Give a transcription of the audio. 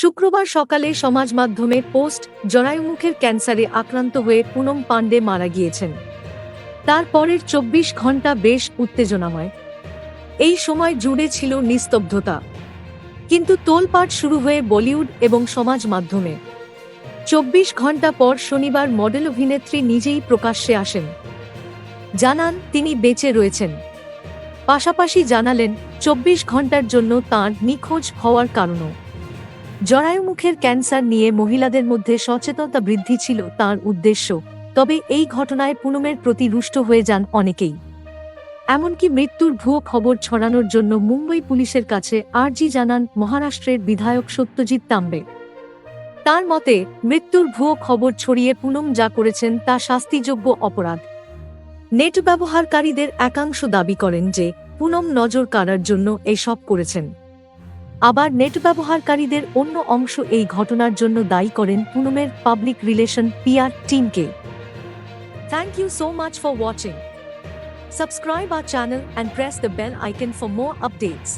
শুক্রবার সকালে সমাজ মাধ্যমে পোস্ট, জরায়ুমুখের ক্যান্সারে আক্রান্ত হয়ে পুনম পাণ্ডে মারা গিয়েছেন। তার পরের চব্বিশ ঘণ্টা বেশ উত্তেজনাময়। এই সময় জুড়ে ছিল নিস্তব্ধতা। কিন্তু তোলপাট শুরু হয়ে বলিউড এবং সমাজ মাধ্যমে চব্বিশ ঘণ্টা পর শনিবার মডেল অভিনেত্রী নিজেই প্রকাশ্যে আসেন। জানান, তিনি বেঁচে রয়েছেন। পাশাপাশি জানালেন, চব্বিশ ঘণ্টার জন্য তাঁর নিখোঁজ হওয়ার কারণও। জরায়ুমুখের ক্যান্সার নিয়ে মহিলাদের মধ্যে সচেতনতা বৃদ্ধি ছিল তার উদ্দেশ্য, তবে এই ঘটনায় পুনমের প্রতি রুষ্ট হয়ে যান অনেকেই। এমনকি মৃত্যুর ভুয়ো খবর ছড়ানোর জন্য মুম্বই পুলিশের কাছে আর্জি জানান মহারাষ্ট্রের বিধায়ক সত্যজিৎ তাম্বে। তার মতে, মৃত্যুর ভুয়ো খবর ছড়িয়ে পুনম যা করেছেন তা শাস্তিযোগ্য অপরাধ। নেট ব্যবহারকারীদের একাংশ দাবি করেন যে, পুনম নজর কাড়ার জন্য এসব করেছেন। আবার নেট ব্যবহারকারীদের অন্য অংশ এই ঘটনার জন্য দায়ী করেন পুনমের public relation PR team thank you so much for watching subscribe R channel and press the bell icon for more updates.